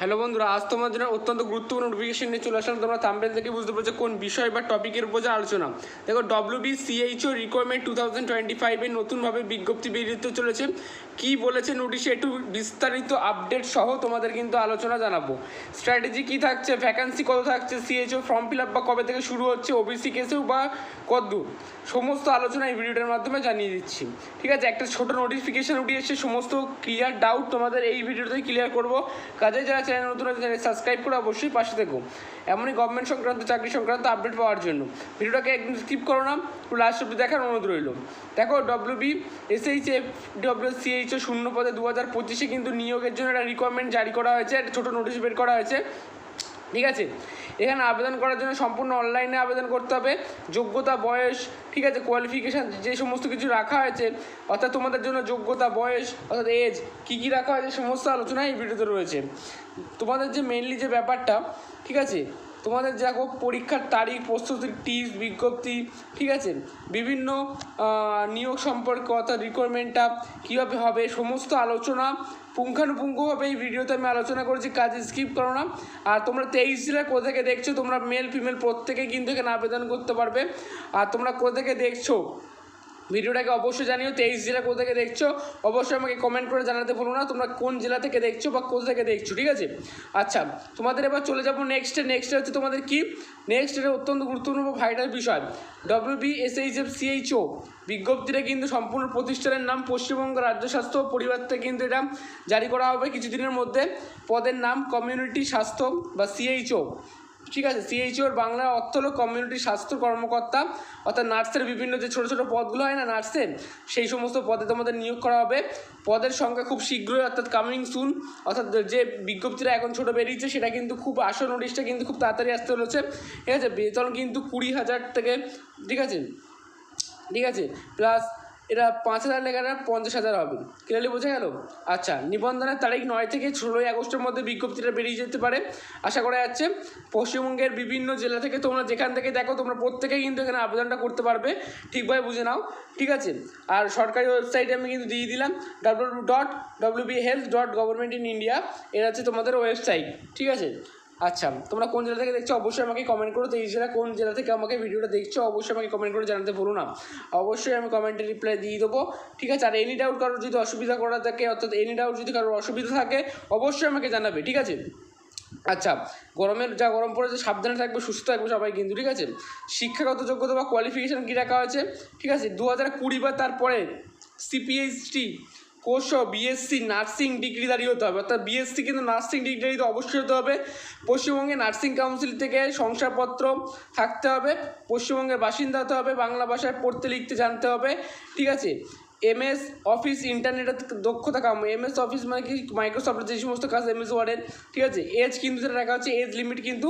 Hello বন্ধুরা, আজ তোমার জন্য অত্যন্ত গুরুত্বপূর্ণ নোটিফিকেশন নিয়ে চলে আসলাম। তোমরা থাম্বেল থেকে বুঝতে পারছ কোন বিষয় বা টপিকের উপর আলোচনা। দেখো W B CHO requirement two thousand twenty ফাইভে নতুনভাবে বিজ্ঞপ্তি বেরিয়ে চলেছে। কি বলেছে নোটিশে একটু বিস্তারিত আপডেট সহ তোমাদের কিন্তু আলোচনা জানাব। স্ট্র্যাটেজি কি থাকছে ভ্যাকান্সি কত থাকছে সিএইচও ফর্ম ফিল আপ বা কবে থেকে শুরু হচ্ছে ওবিসি কেসেও বা কতদূর সমস্ত আলোচনা এই ভিডিওটার মাধ্যমে জানিয়ে দিচ্ছি। ঠিক আছে, একটা ছোট নোটিফিকেশন উঠে এসে সমস্ত ক্লিয়ার ডাউট তোমাদের এই ভিডিওতে ক্লিয়ার করব। কাজে যারা চ্যানেল নতুন চ্যানেল সাবস্ক্রাইব করে অবশ্যই পাশে থেকো। এমনই গভর্নমেন্ট সংক্রান্ত, চাকরি সংক্রান্ত আপডেট পাওয়ার জন্য। ভিডিওটাকে একদম স্কিপ করো না লাস্ট অব্দি দেখার অনুরোধ রইল। দেখো W B F W CHO শূন্য পদে দু হাজার পঁচিশে কিন্তু নিয়োগের জন্য একটা রিকোয়ারমেন্ট জারি করা হয়েছে, একটা ছোটো নোটিশ বের করা হয়েছে। ঠিক আছে? এখানে আবেদন করার জন্য সম্পূর্ণ অনলাইনে আবেদন করতে হবে। যোগ্যতা, বয়স, ঠিক আছে? কোয়ালিফিকেশান যে সমস্ত কিছু রাখা হয়েছে, অর্থাৎ তোমাদের জন্য যোগ্যতা, বয়স, অর্থাৎ এজ কী কী রাখা হয়েছে, সমস্ত আলোচনা এই ভিডিওতে রয়েছে। তোমাদের যে মেনলি যে ব্যাপারটা, ঠিক আছে? তোমাদের দেখো পরীক্ষার তারিখ, প্রস্তুতির টিপস বিজ্ঞপ্তি, ঠিক আছে? বিভিন্ন নিয়োগ সম্পর্কে অর্থাৎ রিকোয়ারমেন্টটা কীভাবে হবে, সমস্ত আলোচনা পুঙ্খানুপুঙ্খভাবে এই ভিডিওতে আমি আলোচনা করেছি, কাজ স্কিপ করো না। আর তোমরা তেইশ জেলায় কোথা থেকে দেখছ, তোমরা মেল ফিমেল প্রত্যেকে কিন্তু এখানে আবেদন করতে পারবে। আর তোমরা কোথা থেকে দেখছ ভিডিওটাকে অবশ্যই জানিও, তেইশ জেলা কোথা থেকে দেখছ। অবশ্যই আমাকে কমেন্ট করে জানাতে ভুলো না, তোমরা কোন জেলা থেকে দেখছ বা কোথা থেকে দেখছ, ঠিক আছে? আচ্ছা তোমাদের এবার চলে যাব নেক্সটে নেক্সটে হচ্ছে তোমাদের কি? নেক্সট এটা অত্যন্ত গুরুত্বপূর্ণ ভাইটাল বিষয় W B S H F CHO বিজ্ঞপ্তিটা কিন্তু সম্পূর্ণ প্রতিষ্ঠানের নাম পশ্চিমবঙ্গ রাজ্য স্বাস্থ্য পরিবার থেকে কিন্তু এটা জারি করা হবে কিছুদিনের মধ্যে। পদের নাম কমিউনিটি স্বাস্থ্য বা সিএইচও ঠিক আছে সিএইচওর বাংলা অর্থ হলো কমিউনিটি স্বাস্থ্য কর্মকর্তা, অর্থাৎ নার্সের বিভিন্ন যে ছোটো ছোটো পদগুলো হয় না নার্সের, সেই সমস্ত পদে তোমাদের নিয়োগ করা হবে। পদের সংখ্যা খুব শীঘ্রই অর্থাৎ কামিং সুন অর্থাৎ যে বিজ্ঞপ্তিটা এখন ছোটো বেরিয়েছে, সেটা কিন্তু খুব আসল নোটিশটা কিন্তু খুব তাড়াতাড়ি আসতে চলেছে। ঠিক আছে, বেতন কিন্তু কুড়ি হাজার থেকে, ঠিক আছে ঠিক আছে প্লাস এটা পাঁচ হাজার লেখাটা পঞ্চাশ হাজার হবে। ক্লিয়ারলি বোঝা গেল? আচ্ছা নিবন্ধনের তারিখ নয় থেকে ষোলোই আগস্টের মধ্যে বিজ্ঞপ্তিটা বেরিয়ে যেতে পারে। আশা করা যাচ্ছে পশ্চিমবঙ্গের বিভিন্ন জেলা থেকে তোমরা যেখান থেকে দেখো, তোমরা প্রত্যেকেই কিন্তু এখানে আবেদনটা করতে পারবে। ঠিকভাবে বুঝে নাও। ঠিক আছে? আর সরকারি ওয়েবসাইটে আমি কিন্তু দিয়ে দিলাম। W dot W B health dot government in India এটা হচ্ছে তোমাদের ওয়েবসাইট। ঠিক আছে? আচ্ছা তোমরা কোন জেলা থেকে দেখছ অবশ্যই আমাকে কমেন্ট করো। তো এই জেলা কোন জেলা থেকে আমাকে ভিডিওটা দেখছ অবশ্যই আমাকে কমেন্ট করে জানাতে ভুলো না। অবশ্যই আমি কমেন্টে রিপ্লাই দিয়ে দেবো, ঠিক আছে? আর এনি ডাউট কারোর যদি অসুবিধা করা থাকে, অর্থাৎ এনি ডাউট যদি কারোর অসুবিধা থাকে, অবশ্যই আমাকে জানাবে, ঠিক আছে? আচ্ছা গরমের যা গরম পড়েছে, সাবধানে থাকবে, সুস্থ থাকবে সবাই কিন্তু, ঠিক আছে? শিক্ষাগত যোগ্যতা বা কোয়ালিফিকেশান কী রাখা হয়েছে? ঠিক আছে দু হাজার কুড়ি বা তারপরে CPHT course BSc nursing degree দাঁড়িয়ে হতে হবে। অর্থাৎ বিএসসি কিন্তু নার্সিং ডিগ্রি তো অবশ্যই হতে হবে। পশ্চিমবঙ্গে নার্সিং কাউন্সিল থেকে শংসাপত্র থাকতে হবে। পশ্চিমবঙ্গের বাসিন্দা হতে হবে। বাংলা ভাষায় পড়তে লিখতে জানতে হবে। ঠিক আছে? এমএস অফিস ইন্টারনেটের দক্ষতা কাম এমএস অফিস মানে কি? মাইক্রোসফটের যে সমস্ত কাজ এমএস ওয়ার্ডের ঠিক আছে? এজ কিন্তু যেটা রাখা হচ্ছে এজ লিমিট কিন্তু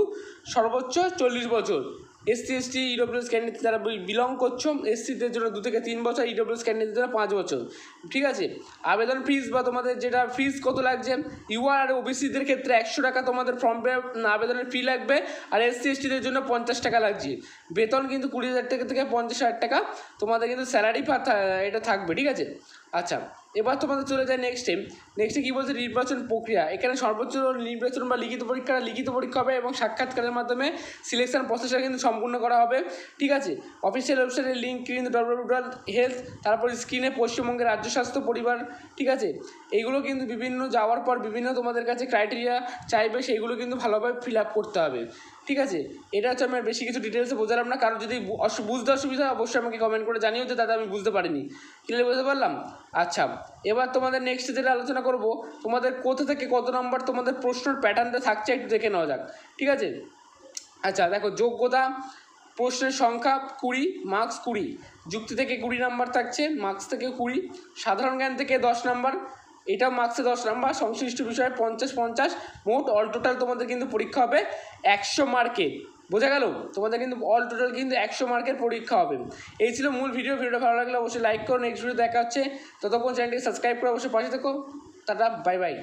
সর্বোচ্চ চল্লিশ বছর। এসসি এসটি ইডব্লিউএস ক্যান্ডিডেট যারা বিলং করছ এসসিদের জন্য দু থেকে তিন বছর ইডব্লিউএস ক্যান্ডিডেটের জন্য পাঁচ বছর, ঠিক আছে? আবেদন ফিস বা তোমাদের যেটা ফিস কত লাগছে? ইউআর আর ওবিসিদের ক্ষেত্রে একশো টাকা তোমাদের ফর্ম পে আবেদনের ফি লাগবে, আর এসসি এসটিদের জন্য পঞ্চাশ টাকা লাগছে। বেতন কিন্তু কুড়ি হাজার টাকা থেকে পঞ্চাশ হাজার টাকা, তোমাদের কিন্তু স্যালারি এটা থাকবে ঠিক আছে? আচ্ছা এবার তোমাদের চলে যায় নেক্সটে নেক্সটে কী বলছে? নির্বাচন প্রক্রিয়া। এখানে সর্বোচ্চ নির্বাচন বা লিখিত পরীক্ষা লিখিত পরীক্ষা হবে এবং সাক্ষাৎকারের মাধ্যমে সিলেকশন প্রসেসটা কিন্তু সম্পূর্ণ করা হবে। ঠিক আছে? অফিসিয়াল ওয়েবসাইটের লিঙ্ক কিন্তু ডব্লিউ ডট হেলথ তারপর স্ক্রিনে পশ্চিমবঙ্গের রাজ্য স্বাস্থ্য পরিবার, ঠিক আছে? এইগুলো কিন্তু বিভিন্ন, যাওয়ার পর বিভিন্ন তোমাদের কাছে ক্রাইটেরিয়া চাইবে সেইগুলো কিন্তু ভালোভাবে ফিল আপ করতে হবে। ঠিক আছে? এটা হচ্ছে আমার বেশি কিছু ডিটেলসে বোঝালাম না। কারণ যদি বুঝতে অসুবিধা অবশ্যই আমাকে কমেন্ট করে জানিও যে দাদা আমি বুঝতে পারিনি। ক্লিয়ার বুঝতে পারলাম? আচ্ছা এবার তোমাদের নেক্সট যেটা আলোচনা করব, তোমাদের কোথা থেকে কত নম্বর তোমাদের প্রশ্নের প্যাটার্নটা থাকছে একটু দেখে নেওয়া যাক, ঠিক আছে? আচ্ছা দেখো, যোগ্যতা, প্রশ্নের সংখ্যা কুড়ি মার্কস কুড়ি, যুক্তি থেকে কুড়ি নাম্বার থাকছে মার্কস থেকে কুড়ি, সাধারণ জ্ঞান থেকে দশ নাম্বার এটাও মার্কসে দশ নাম্বার সংশ্লিষ্ট বিষয়ে পঞ্চাশ পঞ্চাশ, মোট অল টোটাল তোমাদের কিন্তু পরীক্ষা হবে একশো মার্কে বোঝা গেল? তোমাদের কিন্তু অল টোটাল কিন্তু একশো মার্কের পরীক্ষা হবে। এই ছিল মূল ভিডিও ভিডিওটা ভালো লাগলে অবশ্যই লাইক করো। নেক্সট ভিডিও দেখা হচ্ছে। ততক্ষণ চ্যানেলটি সাবস্ক্রাইব করে অবশ্যই পাশে থেকো। Tata bye bye